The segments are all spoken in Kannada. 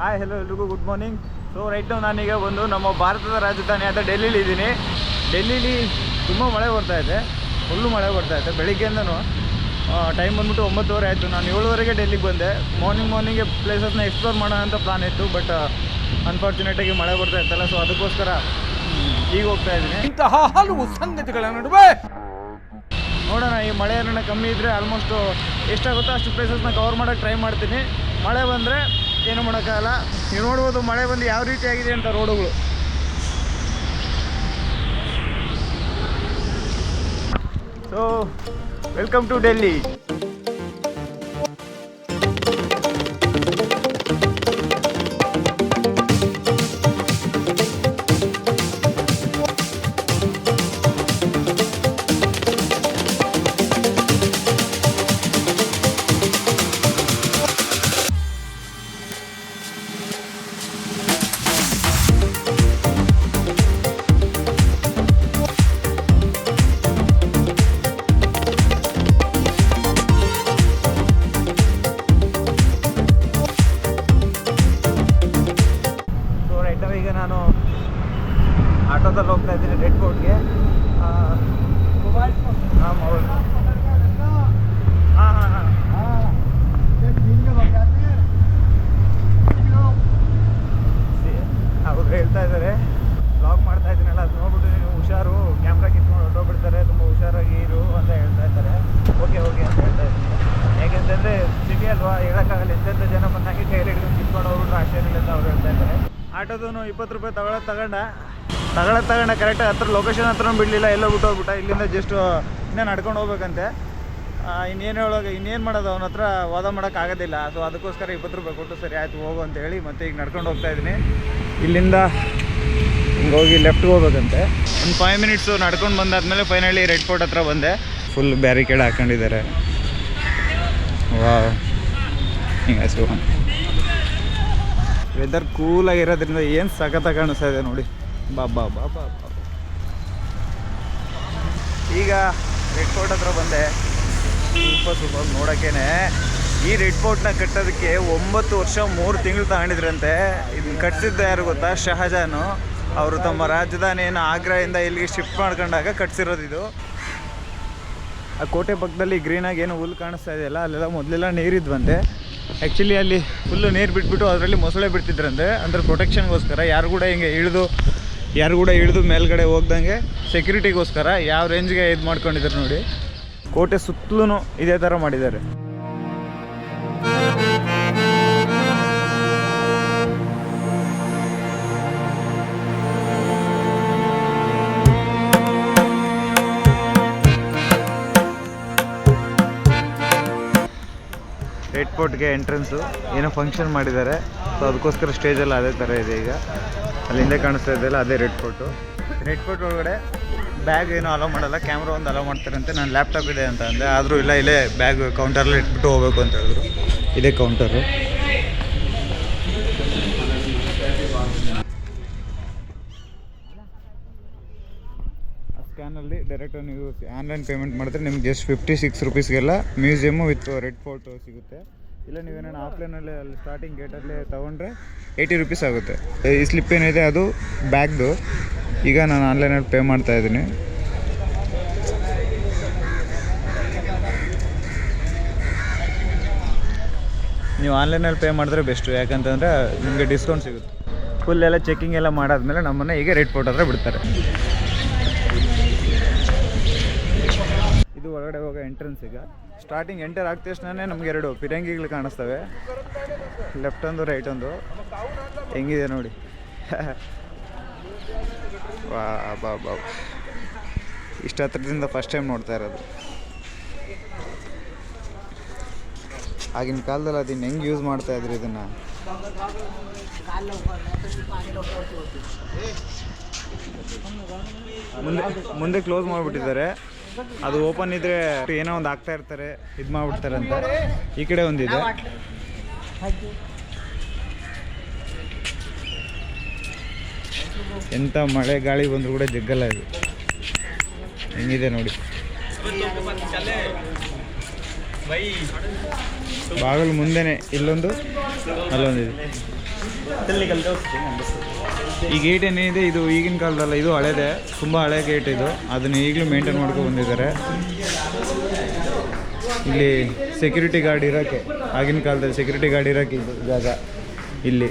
ಹಾಯ್ ಹಲೋ ಎಲ್ರಿಗೂ ಗುಡ್ ಮಾರ್ನಿಂಗ್ ಸೊ ರೈಟ್ ನಾನೀಗ ಒಂದು ನಮ್ಮ ಭಾರತದ ರಾಜಧಾನಿ ಆದ ಡೆಲ್ಲಿಲಿ ಇದ್ದೀನಿ. ಡೆಲ್ಲಿಲಿ ತುಂಬ ಮಳೆ ಬರ್ತಾ ಇದೆ. ಫುಲ್ಲು ಮಳೆ ಬರ್ತಾ ಇದೆ ಬೆಳಿಗ್ಗೆಯಿಂದನೂ. ಟೈಮ್ ಬಂದ್ಬಿಟ್ಟು ಒಂಬತ್ತುವರೆ ಆಯಿತು. ನಾನು ಏಳುವರೆಗೆ ಡೆಲ್ಲಿಗೆ ಬಂದೆ. ಮಾರ್ನಿಂಗ್ ಮಾರ್ನಿಂಗೆ ಪ್ಲೇಸಸ್ನ ಎಕ್ಸ್ಪ್ಲೋರ್ ಮಾಡೋಣ ಅಂತ ಪ್ಲಾನ್ ಇತ್ತು ಬಟ್ ಅನ್ಫಾರ್ಚುನೇಟಾಗಿ ಮಳೆ ಬರ್ತಾ ಇತ್ತಲ್ಲ ಸೊ ಅದಕ್ಕೋಸ್ಕರ ಈಗ ಹೋಗ್ತಾ ಇದ್ದೀನಿ. ಇಂತಹ ಹಲವು ಸಂಗತಿಗಳ ನಡುವೆ! ನೋಡೋಣ ಈ ಮಳೆ ಏನಾರ ಕಮ್ಮಿ ಇದ್ದರೆ ಆಲ್ಮೋಸ್ಟು ಎಷ್ಟಾಗುತ್ತೋ ಅಷ್ಟು ಪ್ಲೇಸಸ್ನ ಕವರ್ ಮಾಡೋಕ್ಕೆ ಟ್ರೈ ಮಾಡ್ತೀನಿ. ಮಳೆ ಬಂದರೆ ಏನು ಮಾಡೋಕ್ಕಾಗಲ್ಲ. ನೀವು ನೋಡ್ಬೋದು ಮಳೆ ಬಂದು ಯಾವ ರೀತಿ ಆಗಿದೆ ಅಂತ ರೋಡುಗಳು. ಸೊ ವೆಲ್ಕಮ್ ಟು ಡೆಲ್ಲಿ ಆಟೋದಲ್ಲಿ ಹೋಗ್ತಾ ಇದ್ದೀನಿ ರೆಡ್ ಬೋರ್ಡ್ಗೆ ಹಾಂ ಮೊಬೈಲ್ ಹಾಂ. ಹಾಂ. ಹಾಂ ಅವರು ಹೇಳ್ತಾ ಇದ್ದಾರೆ ಬ್ಲಾಗ್ ಮಾಡ್ತಾ ಇದ್ದೀನಲ್ಲ ಅದು ನೋಡ್ಬಿಟ್ಟು ನೀವು ಹುಷಾರು. ಕ್ಯಾಮ್ರಾ ಕಿತ್ಕೊಂಡು ಹೊರಟೋಗ್ಬಿಡ್ತಾರೆ ತುಂಬ ಹುಷಾರಾಗಿ ಇರು ಅಂತ ಹೇಳ್ತಾ ಇದ್ದಾರೆ. ಓಕೆ ಓಕೆ ಅಂತ ಹೇಳ್ತಾ ಇದ್ದೀನಿ. ಯಾಕೆಂತಂದರೆ ಸಿಟಿ ಅಲ್ವಾ ಹೇಳೋಕ್ಕಾಗಲ್ಲ. ಎಂತೆಂಥ ಜನ ಬಂದಾಗಿ ಹಿಡಿದು ಕಿತ್ಕೊಂಡು ಹೋಗ್ಬಿಟ್ರೆ ಇಲ್ಲ ಅಂತ ಅವ್ರು ಹೇಳ್ತಾ ಇದ್ದಾರೆ. ಆಟೋದೂ ಇಪ್ಪತ್ತು ರೂಪಾಯಿ ತಗೊಳ್ಳೋದು ತಗೊಂಡ. ತಗೊಳ್ಳೋದು ತಗೊಂಡ ಕರೆಕ್ಟ್ ಹತ್ರ ಲೊಕೇಶನ್ ಹತ್ರ ಬಿಡಲಿಲ್ಲ, ಎಲ್ಲೋ ಬಿಟ್ಟು ಹೋಗ್ಬಿಟ್ಟ ಇಲ್ಲಿಂದ ಜಸ್ಟ್ ಇನ್ನೇ ನಡ್ಕೊಂಡು ಹೋಗ್ಬೇಕಂತೆ. ಇನ್ನೇನು ಹೇಳೋಕೆ, ಇನ್ನೇನು ಮಾಡೋದು ಅವನ ಹತ್ರ ವಾದ ಮಾಡೋಕ್ಕಾಗೋದಿಲ್ಲ ಸೊ ಅದಕ್ಕೋಸ್ಕರ ಇಪ್ಪತ್ತು ರೂಪಾಯಿ ಕೊಟ್ಟು ಸರಿ ಆಯ್ತು, ಹೋಗು ಅಂತ ಹೇಳಿ ಮತ್ತೆ ಈಗ ನಡ್ಕೊಂಡು ಹೋಗ್ತಾ ಇದ್ದೀನಿ. ಇಲ್ಲಿಂದ ಹಿಂಗೆ ಹೋಗಿ ಲೆಫ್ಟ್ಗೆ ಹೋಗ್ಬೇಕಂತೆ. ಒಂದು ಫೈವ್ ಮಿನಿಟ್ಸು ನಡ್ಕೊಂಡು ಬಂದಾದ್ಮೇಲೆ ಫೈನಲಿ ರೆಡ್ ಫೋರ್ಟ್ ಹತ್ರ ಬಂದೆ. ಫುಲ್ ಬ್ಯಾರಿಕೇಡ್ ಹಾಕೊಂಡಿದ್ದಾರೆ. ವಾ ಹಿಂಗೆ ವೆದರ್ ಕೂಲಾಗಿರೋದ್ರಿಂದ ಏನು ಸಖತ್ತಾಗಿ ಕಾಣಿಸ್ತಾ ಇದೆ ನೋಡಿ. ಬಾ ಬಾ ಬಾ ಬಾ ಬಾ. ಈಗ ರೆಡ್ ಫೋರ್ಟ್ ಹತ್ರ ಬಂದೆ. ಸೂಪರ್ ಸೂಪರ್ ನೋಡೋಕ್ಕೇನೆ. ಈ ರೆಡ್ ಫೋರ್ಟ್ನ ಕಟ್ಟೋದಕ್ಕೆ ಒಂಬತ್ತು ವರ್ಷ ಮೂರು ತಿಂಗಳು ತಗೊಂಡಿದ್ರಂತೆ. ಇದನ್ನ ಕಟ್ಸಿದ್ದ ಯಾರು ಗೊತ್ತಾ? ಶಹಜಾನು. ಅವರು ತಮ್ಮ ರಾಜಧಾನಿಯನ್ನು ಆಗ್ರಾಯಿಂದ ಇಲ್ಲಿಗೆ ಶಿಫ್ಟ್ ಮಾಡ್ಕೊಂಡಾಗ ಕಟ್ಸಿರೋದು ಇದು. ಆ ಕೋಟೆ ಪಕ್ಕದಲ್ಲಿ ಗ್ರೀನಾಗಿ ಏನು ಹುಲ್ಲು ಕಾಣಿಸ್ತಾ ಇದೆಯಲ್ಲ, ಅಲ್ಲೆಲ್ಲ ಮೊದಲೆಲ್ಲ ನೀರಿದ್ವಂತೆ ಆ್ಯಕ್ಚುಲಿ ಅಲ್ಲಿ ಫುಲ್ಲು ನೀರು ಬಿಟ್ಬಿಟ್ಟು ಅದರಲ್ಲಿ ಮೊಸಳೆ ಬಿಡ್ತಿದ್ರಂತೆ. ಅಂದರೆ ಪ್ರೊಟೆಕ್ಷನ್ಗೋಸ್ಕರ ಯಾರು ಕೂಡ ಹಿಂಗೆ ಇಳಿದು ಯಾರು ಕೂಡ ಇಳಿದು ಮೇಲ್ಗಡೆ ಹೋಗ್ದಂಗೆ ಸೆಕ್ಯೂರಿಟಿಗೋಸ್ಕರ ಯಾವ ರೇಂಜ್ಗೆ ಇದು ಮಾಡ್ಕೊಂಡಿದ್ದಾರೆ ನೋಡಿ. ಕೋಟೆ ಸುತ್ತಲೂ ಇದೇ ಥರ ಮಾಡಿದ್ದಾರೆ. ರೆಡ್ ಎಂಟ್ರೆನ್ಸು ಏನೋ ಫಂಕ್ಷನ್ ಮಾಡಿದ್ದಾರೆ. ಸೊ ಅದಕ್ಕೋಸ್ಕರ ಸ್ಟೇಜಲ್ಲಿ ಅದೇ ಥರ ಇದೆ ಈಗ. ಅಲ್ಲಿ ಹಿಂದೆ ಕಾಣಿಸ್ತಾ ಇದೆಯಲ್ಲ ಅದೇ ರೆಡ್ ಫೋರ್ಟು ರೆಡ್ ಫೋರ್ಟ್ ಒಳಗಡೆ ಬ್ಯಾಗ್ ಏನೂ ಅಲೋ ಮಾಡಲ್ಲ ಕ್ಯಾಮ್ರಾ ಒಂದು ಅಲೋ ಮಾಡ್ತಾರಂತೆ. ನಾನು ಲ್ಯಾಪ್ಟಾಪ್ ಇದೆ ಅಂತ ಅಂದೆ. ಆದರೂ ಇಲ್ಲ, ಇಲ್ಲೇ ಬ್ಯಾಗ್ ಕೌಂಟರಲ್ಲಿ ಇಟ್ಬಿಟ್ಟು ಹೋಗ್ಬೇಕು ಅಂತ ಹೇಳಿದ್ರು. ಇದೇ ಕೌಂಟರು ಆ ಸ್ಕ್ಯಾನಲ್ಲಿ ಡೈರೆಕ್ಟ್ ನೀವು ಆನ್ಲೈನ್ ಪೇಮೆಂಟ್ ಮಾಡಿದ್ರೆ ನಿಮ್ಗೆ ಜಸ್ಟ್ ಫಿಫ್ಟಿ ಸಿಕ್ಸ್ ರುಪೀಸ್ಗೆಲ್ಲ ಮ್ಯೂಸಿಯಮ್ಮು ವಿತ್ ರೆಡ್ ಫೋರ್ಟು ಸಿಗುತ್ತೆ. ಇಲ್ಲ ನೀವೇನೋ ಆಫ್ಲೈನಲ್ಲಿ ಅಲ್ಲಿ ಸ್ಟಾರ್ಟಿಂಗ್ ಗೇಟಲ್ಲಿ ತೊಗೊಂಡ್ರೆ ಏಯ್ಟಿ ರುಪೀಸ್ ಆಗುತ್ತೆ. ಈ ಸ್ಲಿಪ್ ಏನಿದೆ ಅದು ಬ್ಯಾಗ್ದು ಈಗ ನಾನು ಆನ್ಲೈನಲ್ಲಿ ಪೇ ಮಾಡ್ತಾ ಇದ್ದೀನಿ. ನೀವು ಆನ್ಲೈನಲ್ಲಿ ಪೇ ಮಾಡಿದ್ರೆ ಬೆಸ್ಟು ಯಾಕಂತಂದರೆ ನಿಮಗೆ ಡಿಸ್ಕೌಂಟ್ ಸಿಗುತ್ತೆ. ಫುಲ್ ಎಲ್ಲ ಚೆಕಿಂಗ್ ಎಲ್ಲ ಮಾಡಾದ್ಮೇಲೆ ನಮ್ಮನ್ನು ಈಗ ರೇಟ್ ಹತ್ರ ಬಿಡ್ತಾರೆ. ಇದು ಒಳಗಡೆ ಹೋಗೋ ಎಂಟ್ರೆನ್ಸ್ ಈಗ. ಸ್ಟಾರ್ಟಿಂಗ್ ಎಂಟರ್ ಆಗ್ತ ತಕ್ಷಣ ನಮ್ಗೆ ಎರಡು ಪಿರಂಗಿಗಳು ಕಾಣಿಸ್ತವೆ. ಲೆಫ್ಟ್ ಒಂದು ರೈಟ್ ಒಂದು. ಹೆಂಗಿದೆ ನೋಡಿ. ವಾ ಬಾ ಬಾ ಇಷ್ಟು ಹತ್ರದಿಂದ ಫಸ್ಟ್ ಟೈಮ್ ನೋಡ್ತಾ ಇರೋದು. ಆಗಿನ ಕಾಲದಲ್ಲಿ ಅದನ್ನ ಹೆಂಗೆ ಯೂಸ್ ಮಾಡ್ತಾ ಇದ್ರು ಇದನ್ನು? ಮುಂದೆ ಮುಂದೆ ಕ್ಲೋಸ್ ಮಾಡಿಬಿಟ್ಟಿದ್ದಾರೆ. ಅದು ಓಪನ್ ಇದ್ರೆ ಏನೋ ಒಂದು ಆಗ್ತಾ ಇರ್ತಾರೆ, ಇದು ಮಾಡ್ಬಿಡ್ತಾರೆ ಅಂತ ಈ ಕಡೆ ಒಂದಿದೆ. ಎಂತ ಮಳೆ ಗಾಳಿ ಬಂದ್ರು ಕೂಡ ಜಗ್ಗಲ್ಲ ಇದು. ಹೆಂಗಿದೆ ನೋಡಿ. ಬಾಗಿಲು ಮುಂದೆನೆ, ಇಲ್ಲೊಂದು, ಅಲ್ಲೊಂದಿದೆ. ಈ ಗೇಟ್ ಏನಿದೆ ಇದು ಈಗಿನ ಕಾಲದಲ್ಲ, ಇದು ಹಳೇದೆ, ತುಂಬ ಹಳೆ ಗೇಟ್ ಇದು. ಅದನ್ನ ಈಗಲೂ ಮೇಂಟೈನ್ ಮಾಡ್ಕೊಂಡು ಬಂದಿದ್ದಾರೆ. ಇಲ್ಲಿ ಸೆಕ್ಯೂರಿಟಿ ಗಾರ್ಡ್ ಇರೋಕೆ ಆಗಿನ ಕಾಲದಲ್ಲಿ ಸೆಕ್ಯೂರಿಟಿ ಗಾರ್ಡ್ ಇರೋಕೆ ಇದು ಜಾಗ, ಇಲ್ಲಿ.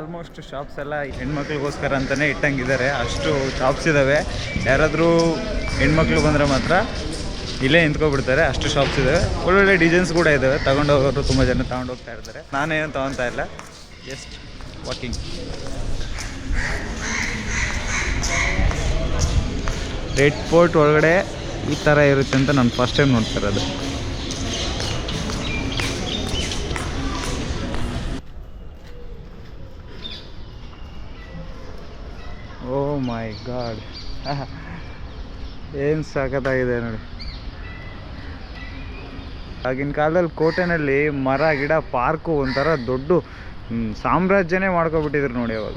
ಆಲ್ಮೋಸ್ಟ್ ಶಾಪ್ಸ್ ಎಲ್ಲ ಹೆಣ್ಮಕ್ಳಿಗೋಸ್ಕರ ಅಂತಲೇ ಇಟ್ಟಂಗಿದ್ದಾರೆ. ಅಷ್ಟು ಶಾಪ್ಸ್ ಇದ್ದಾವೆ ಯಾರಾದರೂ ಹೆಣ್ಮಕ್ಳು ಬಂದರೆ ಮಾತ್ರ ಇಲ್ಲೇ ನಿಂತ್ಕೊಬಿಡ್ತಾರೆ. ಅಷ್ಟು ಶಾಪ್ಸ್ ಇದ್ದಾವೆ ಒಳ್ಳೊಳ್ಳೆ ಡಿಸೈನ್ಸ್ ಕೂಡ ಇದ್ದಾವೆ ತಗೊಂಡೋಗೋರು ತುಂಬ ಜನ ತಗೊಂಡು ಹೋಗ್ತಾ ಇರ್ತಾರೆ. ನಾನೇನು ತೊಗೊತಾ ಇಲ್ಲ. ಜಸ್ಟ್ ವಾಕಿಂಗ್ ರೆಡ್ ಫೋರ್ಟ್ ಒಳಗಡೆ ಈ ಥರ ಇರುತ್ತೆ ಅಂತ ನಾನು ಫಸ್ಟ್ ಟೈಮ್ ನೋಡ್ತಾ ಇರೋದು. ಮೈ ಗಾಡ್ ಏನು ಸಖತ್ತಾಗಿದೆ ನೋಡಿ. ಆಗಿನ ಕಾಲದಲ್ಲಿ ಕೋಟೆನಲ್ಲಿ ಮರ, ಗಿಡ, ಪಾರ್ಕು ಒಂಥರ ದೊಡ್ಡ ಸಾಮ್ರಾಜ್ಯನೇ ಮಾಡ್ಕೊಬಿಟ್ಟಿದ್ರು ನೋಡಿ ಅವಾಗ.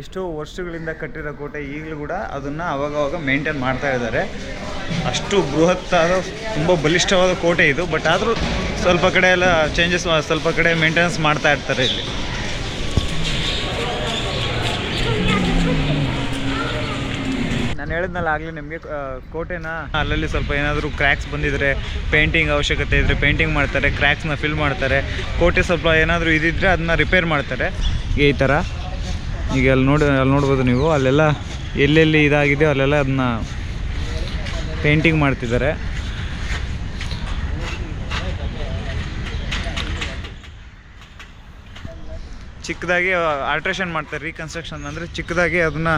ಎಷ್ಟೋ ವರ್ಷಗಳಿಂದ ಕಟ್ಟಿರೋ ಕೋಟೆ ಈಗಲೂ ಕೂಡ ಅದನ್ನು ಅವಾಗವಾಗ ಮೇಂಟೈನ್ ಮಾಡ್ತಾ ಇದ್ದಾರೆ. ಅಷ್ಟು ಬೃಹತ್ತಾದ, ತುಂಬ ಬಲಿಷ್ಠವಾದ ಕೋಟೆ ಇದು ಬಟ್ ಆದರೂ ಸ್ವಲ್ಪ ಕಡೆ ಎಲ್ಲ ಚೇಂಜಸ್ ಸ್ವಲ್ಪ ಕಡೆ ಮೇಂಟೆನೆನ್ಸ್ ಮಾಡ್ತಾ ಇರ್ತಾರೆ ಇಲ್ಲಿ. ನಾನು ಹೇಳಿದ್ನಲ್ಲ, ಆಗಲೇ ನಿಮಗೆ ಕೋಟೆನ? ಅಲ್ಲಲ್ಲಿ ಸ್ವಲ್ಪ ಏನಾದರೂ ಕ್ರ್ಯಾಕ್ಸ್ ಬಂದಿದ್ರೆ ಪೇಂಟಿಂಗ್ ಅವಶ್ಯಕತೆ ಇದ್ದರೆ ಪೇಂಟಿಂಗ್ ಮಾಡ್ತಾರೆ ಕ್ರ್ಯಾಕ್ಸ್ನ ಫಿಲ್ ಮಾಡ್ತಾರೆ. ಕೋಟೆ ಸ್ವಲ್ಪ ಏನಾದರೂ ಇದಿದ್ರೆ ಅದನ್ನ ರಿಪೇರ್ ಮಾಡ್ತಾರೆ. ಈ ಥರ. ಈಗ ಅಲ್ಲಿ ನೋಡಿ, ಅಲ್ಲಿ ನೋಡ್ಬೋದು ನೀವು, ಅಲ್ಲೆಲ್ಲ ಎಲ್ಲೆಲ್ಲಿ ಇದಾಗಿದೆ ಅಲ್ಲೆಲ್ಲ ಅದನ್ನ ಪೇಂಟಿಂಗ್ ಮಾಡ್ತಿದ್ದಾರೆ. ಚಿಕ್ಕದಾಗಿ ಆಲ್ಟ್ರೇಷನ್ ಮಾಡ್ತಾರೆ ರೀಕನ್ಸ್ಟ್ರಕ್ಷನ್ ಅಂದರೆ ಚಿಕ್ಕದಾಗಿ ಅದನ್ನು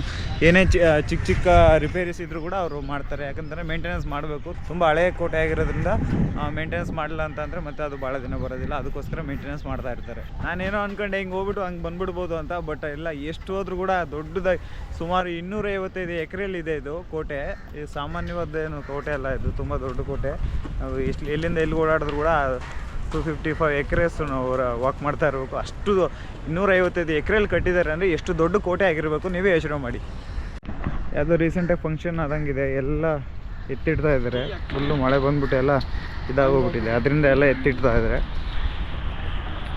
ಏನೇ ಚಿಕ್ಕ ಚಿಕ್ಕ ರಿಪೇರಿಸ್ ಇದ್ರೂ ಕೂಡ ಅವರು ಮಾಡ್ತಾರೆ. ಯಾಕಂದರೆ ಮೇಂಟೆನೆನ್ಸ್ ಮಾಡಬೇಕು. ತುಂಬ ಹಳೆಯ ಕೋಟೆ ಆಗಿರೋದ್ರಿಂದ ಮೇಂಟೆನೆನ್ಸ್ ಮಾಡಲ್ಲ ಅಂತಂದರೆ ಮತ್ತೆ ಅದು ಭಾಳ ದಿನ ಬರೋದಿಲ್ಲ. ಅದಕ್ಕೋಸ್ಕರ ಮೇಂಟೆನೆನ್ಸ್ ಮಾಡ್ತಾ ಇರ್ತಾರೆ. ನಾನೇನೋ ಅಂದ್ಕೊಂಡೆ ಹಿಂಗೆ ಹೋಗ್ಬಿಟ್ಟು ಹಂಗೆ ಬಂದ್ಬಿಡ್ಬೋದು ಅಂತ ಬಟ್ ಎಲ್ಲ ಎಷ್ಟು ಹೋದ್ರೂ ಕೂಡ ದೊಡ್ಡದಾಗಿ, ಸುಮಾರು ಇನ್ನೂರೈವತ್ತೈದು ಎಕರೆಯಲ್ಲಿ ಇದೆ ಇದು ಕೋಟೆ. ಇದು ಏನು ಕೋಟೆ ಅಲ್ಲ, ಇದು ತುಂಬ ದೊಡ್ಡ ಕೋಟೆ. ಎಷ್ಟು ಎಲ್ಲಿಂದ ಎಲ್ಲಿ ಓಡಾಡಿದ್ರು ಕೂಡ ಟು ಫಿಫ್ಟಿ ಫೈವ್ ಎಕ್ರೆಸ್ ಅವರು ವಾಕ್ ಮಾಡ್ತಾ ಇರಬೇಕು. ಅಷ್ಟು ಇನ್ನೂರೈವತ್ತೈದು ಎಕ್ರೆಯಲ್ಲಿ ಕಟ್ಟಿದ್ದಾರೆ ಅಂದರೆ ಎಷ್ಟು ದೊಡ್ಡ ಕೋಟೆ ಆಗಿರಬೇಕು ನೀವೇ ಯೋಚನೆ ಮಾಡಿ. ಯಾವುದೋ ರೀಸೆಂಟಾಗಿ ಫಂಕ್ಷನ್ ಆದಂಗಿದೆ, ಎಲ್ಲ ಎತ್ತಿಡ್ತಾ ಇದ್ದಾರೆ. ಫುಲ್ಲು ಮಳೆ ಬಂದ್ಬಿಟ್ಟು ಎಲ್ಲ ಇದಾಗೋಗ್ಬಿಟ್ಟಿದೆ. ಅದರಿಂದ ಎಲ್ಲ ಎತ್ತಿಡ್ತಾ ಇದ್ದಾರೆ.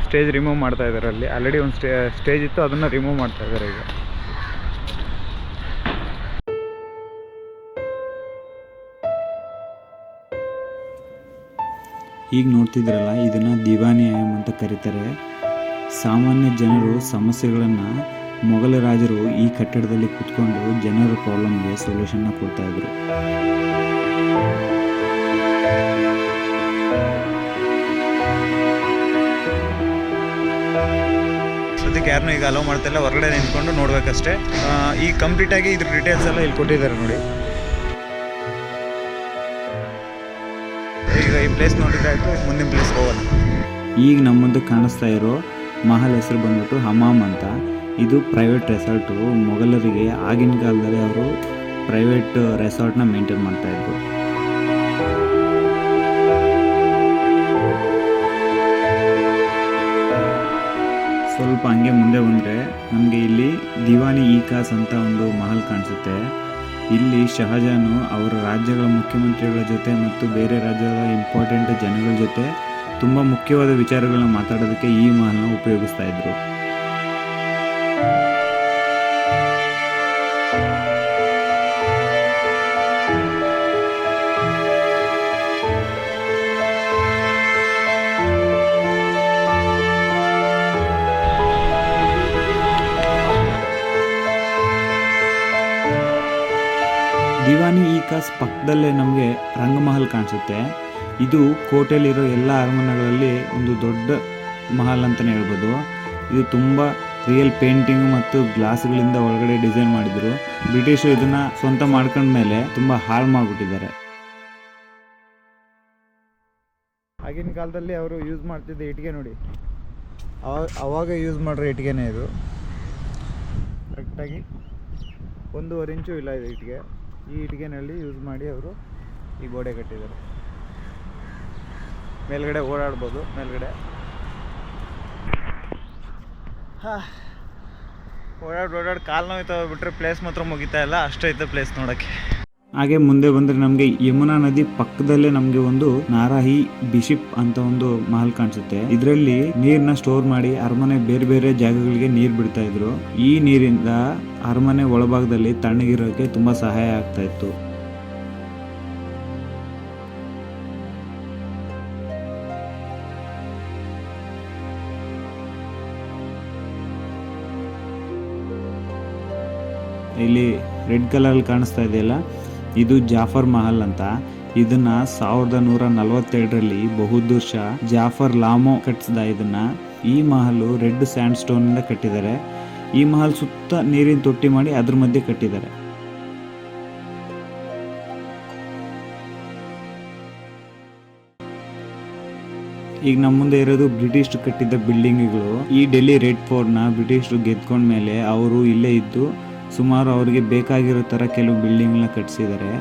ಸ್ಟೇಜ್ ರಿಮೂವ್ ಮಾಡ್ತಾ ಇದ್ದಾರೆ ಅಲ್ಲಿ. ಆಲ್ರೆಡಿ ಒಂದು ಸ್ಟೇ ಸ್ಟೇಜ್ ಇತ್ತು, ಅದನ್ನು ರಿಮೂವ್ ಮಾಡ್ತಾ ಇದ್ದಾರೆ ಈಗ. ಈಗ ನೋಡ್ತಿದ್ರಲ್ಲ, ಇದನ್ನು ದಿವಾನಿ ಆಯಾಮ್ ಅಂತ ಕರೀತಾರೆ. ಸಾಮಾನ್ಯ ಜನರು ಸಮಸ್ಯೆಗಳನ್ನು ಮೊಘಲ ರಾಜರು ಈ ಕಟ್ಟಡದಲ್ಲಿ ಕೂತ್ಕೊಂಡು ಜನರ ಪ್ರಾಬ್ಲಮ್ಗೆ ಸೊಲ್ಯೂಷನ್ನ ಕೊಡ್ತಾ ಇದ್ರು. ಸದ್ಯಕ್ಕೆ ಯಾರನ್ನೂ ಈಗ ಅಲೋ ಮಾಡ್ತಿಲ್ಲ, ಹೊರಗಡೆ ನಿಂತ್ಕೊಂಡು ನೋಡ್ಬೇಕಷ್ಟೇ. ಈ ಕಂಪ್ಲೀಟ್ ಕಂಪ್ಲೀಟಾಗಿ ಇದ್ರ ಡೀಟೇಲ್ಸ್ ಎಲ್ಲ ಇಲ್ಲಿ ಕೊಟ್ಟಿದ್ದಾರೆ ನೋಡಿ. ಈಗ ನೋಡಿದ್ರೆ ಆಯಿತು, ಮುಂದಿನ ಪ್ಲೇಸ್ ಹೋಗೋಣ. ಈಗ ನಮ್ಮ ಕಾಣಿಸ್ತಾ ಇರೋ ಮಹಲ್ ಹೆಸರು ಬಂದ್ಬಿಟ್ಟು ಹಮಾಮ್ ಅಂತ. ಇದು ಪ್ರೈವೇಟ್ ರೆಸಾರ್ಟು ಮೊಘಲರಿಗೆ ಆಗಿನ ಕಾಲದಲ್ಲಿ ಅವರು ಪ್ರೈವೇಟ್ ರೆಸಾರ್ಟ್ನ ಮೇಂಟೈನ್ ಮಾಡ್ತಾ ಇದ್ರು. ಸ್ವಲ್ಪ ಹಂಗೆ ಮುಂದೆ ಬಂದರೆ ನಮಗೆ ಇಲ್ಲಿ ದಿವಾನಿ ಈಕಾಸ್ ಕಾಸ್ ಅಂತ ಒಂದು ಮಹಲ್ ಕಾಣಿಸುತ್ತೆ. ಇಲ್ಲಿ ಶಹಜಾನು ಅವರ ರಾಜ್ಯಗಳ ಮುಖ್ಯಮಂತ್ರಿಗಳ ಜೊತೆ ಮತ್ತು ಬೇರೆ ರಾಜ್ಯಗಳ ಇಂಪಾರ್ಟೆಂಟ್ ಜನಗಳ ಜೊತೆ ತುಂಬ ಮುಖ್ಯವಾದ ವಿಚಾರಗಳನ್ನ ಮಾತಾಡೋದಕ್ಕೆ ಈ ಮಹಲ್ನ ಉಪಯೋಗಿಸ್ತಾ ಇದ್ರು. ಪಕ್ಕದಲ್ಲೇ ನಮಗೆ ರಂಗಮಹಲ್ ಕಾಣಿಸುತ್ತೆ. ಇದು ಕೋಟೆಯಲ್ಲಿರೋ ಎಲ್ಲ ಅರಮನೆಗಳಲ್ಲಿ ಒಂದು ದೊಡ್ಡ ಮಹಲ್ ಅಂತಲೇ ಹೇಳ್ಬೋದು. ಇದು ತುಂಬ ರಿಯಲ್ ಪೇಂಟಿಂಗ್ ಮತ್ತು ಗ್ಲಾಸ್ಗಳಿಂದ ಒಳಗಡೆ ಡಿಸೈನ್ ಮಾಡಿದ್ರು. ಬ್ರಿಟಿಷರು ಇದನ್ನ ಸ್ವಂತ ಮಾಡ್ಕೊಂಡ್ಮೇಲೆ ತುಂಬ ಹಾಳು ಮಾಡಿಬಿಟ್ಟಿದ್ದಾರೆ. ಆಗಿನ ಕಾಲದಲ್ಲಿ ಅವರು ಯೂಸ್ ಮಾಡ್ತಿದ್ದ ಇಟ್ಟಿಗೆ ನೋಡಿ. ಅವಾಗ ಅವಾಗ ಯೂಸ್ ಮಾಡಿರೋ ಇಟ್ಟಿಗೆನೇ ಇದು. ಕರೆಕ್ಟಾಗಿ ಒಂದೂವರೆ ಇಂಚು ಇಲ್ಲ ಇದು ಇಟ್ಟಿಗೆ. ಈ ಇಟ್ಟಿಗೆನಲ್ಲಿ ಯೂಸ್ ಮಾಡಿ ಅವರು ಈ ಗೋಡೆ ಕಟ್ಟಿದ್ದಾರೆ. ಮೇಲ್ಗಡೆ ಓಡಾಡ್ಬೋದು, ಮೇಲ್ಗಡೆ. ಹಾಂ. ಓಡಾಡಿ ಓಡಾಡಿ, ಕಾಲು ನೋಯ್ತಾ ಹೋಗ್ಬಿಟ್ರೆ ಪ್ಲೇಸ್ ಮಾತ್ರ ಮುಗಿತಾ ಇಲ್ಲ ಅಷ್ಟೈತೆ ಪ್ಲೇಸ್ ನೋಡೋಕ್ಕೆ. ಹಾಗೆ ಮುಂದೆ ಬಂದ್ರೆ ನಮಗೆ ಯಮುನಾ ನದಿ ಪಕ್ಕದಲ್ಲೇ ನಮಗೆ ಒಂದು ನಾರಾಹಿ ಬಿಶಿಪ್ ಅಂತ ಒಂದು ಮಹಲ್ ಕಾಣಿಸುತ್ತೆ. ಇದರಲ್ಲಿ ನೀರ್ನ ಸ್ಟೋರ್ ಮಾಡಿ ಅರಮನೆ ಬೇರೆ ಬೇರೆ ಜಾಗಗಳಿಗೆ ನೀರು ಬಿಡ್ತಾ ಇದ್ರು. ಈ ನೀರಿಂದ ಅರಮನೆ ಒಳಭಾಗದಲ್ಲಿ ತಣ್ಣಗಿರೋಕೆ ತುಂಬಾ ಸಹಾಯ ಆಗ್ತಾ ಇತ್ತು. ಇಲ್ಲಿ ರೆಡ್ ಕಲರ್ ಕಾಣಿಸ್ತಾ ಇದೆಯಲ್ಲ? ಇದು ಜಾಫರ್ ಮಹಲ್ ಅಂತ. ಇದನ್ನ ಸಾವಿರದ ನೂರ ನಲವತ್ತೆರಡರಲ್ಲಿ ಬಹುದೂರ್ ಶಾ ಜಾಫರ್ ಲಾಮೋ ಕಟ್ಟಿಸಿದ ಇದನ್ನ. ಈ ಮಹಲು ರೆಡ್ ಸ್ಯಾಂಡ್ ಸ್ಟೋನ್ ಇಂದ ಕಟ್ಟಿದ್ದಾರೆ. ಈ ಮಹಲ್ ಸುತ್ತ ನೀರಿನ ತೊಟ್ಟಿ ಮಾಡಿ ಅದ್ರ ಮಧ್ಯೆ ಕಟ್ಟಿದ್ದಾರೆ. ಈಗ ನಮ್ಮ ಮುಂದೆ ಇರೋದು ಬ್ರಿಟಿಷ್ ಕಟ್ಟಿದ್ದ ಬಿಲ್ಡಿಂಗ್ಗಳು. ಈ ಡೆಲ್ಲಿ ರೆಡ್ ಫೋರ್ಟ್ನ ಬ್ರಿಟಿಷರು ಗೆದ್ಕೊಂಡ್ಮೇಲೆ ಅವರು ಇಲ್ಲೇ ಇದ್ದು ಸುಮಾರು ಅವರಿಗೆ ಬೇಕಾಗಿರೋ ತರ ಕೆಲವು ಬಿಲ್ಡಿಂಗ್ನ ಕಟ್ಟಿಸಿದ್ದಾರೆ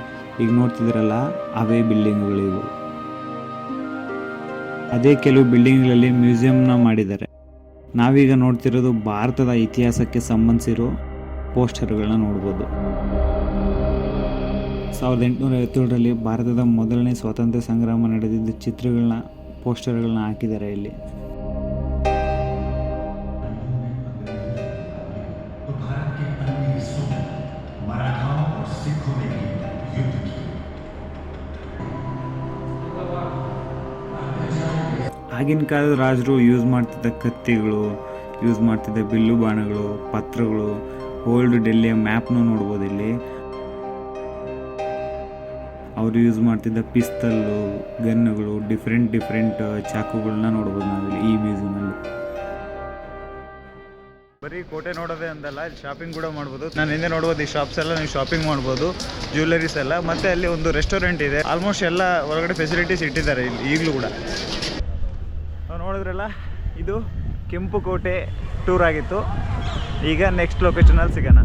ಈಗ ನೋಡ್ತಿದ್ರಲ್ಲ ಅವೇ ಬಿಲ್ಡಿಂಗ್ಗಳಿವು. ಅದೇ ಕೆಲವು ಬಿಲ್ಡಿಂಗ್ಗಳಲ್ಲಿ ಮ್ಯೂಸಿಯಂನ ಮಾಡಿದ್ದಾರೆ. ನಾವೀಗ ನೋಡ್ತಿರೋದು ಭಾರತದ ಇತಿಹಾಸಕ್ಕೆ ಸಂಬಂಧಿಸಿರೋ ಪೋಸ್ಟರ್ಗಳನ್ನ ನೋಡ್ಬೋದು. ಸಾವಿರದ ಎಂಟುನೂರ ಐವತ್ತೇಳರಲ್ಲಿ ಭಾರತದ ಮೊದಲನೇ ಸ್ವಾತಂತ್ರ್ಯ ಸಂಗ್ರಾಮ ನಡೆದಿದ್ದ ಚಿತ್ರಗಳನ್ನ, ಪೋಸ್ಟರ್ಗಳನ್ನ ಹಾಕಿದ್ದಾರೆ ಇಲ್ಲಿ. ಆಗಿನ ಕಾಲದ ರಾಜರು ಯೂಸ್ ಮಾಡ್ತಿದ್ದ ಕತ್ತಿಗಳು ಯೂಸ್ ಮಾಡ್ತಿದ್ದ ಬಿಲ್ಲು ಬಾಣಗಳು, ಪತ್ರಗಳು ಓಲ್ಡ್ ಡೆಲ್ಲಿಯ ಮ್ಯಾಪ್ನು ನೋಡ್ಬೋದು ಇಲ್ಲಿ. ಅವರು ಯೂಸ್ ಮಾಡ್ತಿದ್ದ ಪಿಸ್ತಲ್ಲು ಗನ್ನುಗಳು ಡಿಫ್ರೆಂಟ್ ಡಿಫ್ರೆಂಟ್ ಚಾಕುಗಳನ್ನ ನೋಡ್ಬೋದು ನಾವಿಲ್ಲಿ ಈ ಮ್ಯೂಸಿಯಮಲ್ಲಿ ಬರೀ ಕೋಟೆ ನೋಡೋದೇ ಅಂದಲ್ಲ, ಇಲ್ಲಿ ಶಾಪಿಂಗ್ ಕೂಡ ಮಾಡ್ಬೋದು. ನಾನು ಹಿಂದೆ ನೋಡ್ಬೋದು ಈ ಶಾಪ್ಸ್ ಎಲ್ಲ, ನೀವು ಶಾಪಿಂಗ್ ಮಾಡ್ಬೋದು ಜ್ಯುವೆಲರೀಸ್ ಎಲ್ಲ. ಮತ್ತೆ ಅಲ್ಲಿ ಒಂದು ರೆಸ್ಟೋರೆಂಟ್ ಇದೆ. ಆಲ್ಮೋಸ್ಟ್ ಎಲ್ಲ ಹೊರಗಡೆ ಫೆಸಿಲಿಟೀಸ್ ಇಟ್ಟಿದ್ದಾರೆ ಇಲ್ಲಿ, ಈಗಲೂ ಕೂಡ. ನೋಡಿದ್ರಲ್ಲ ಇದು ಕೆಂಪು ಕೋಟೆ ಟೂರ್ ಆಗಿತ್ತು. ಈಗ ನೆಕ್ಸ್ಟ್ ಲೊಕೇಶನಲ್ಲಿ ಸಿಗೋಣ.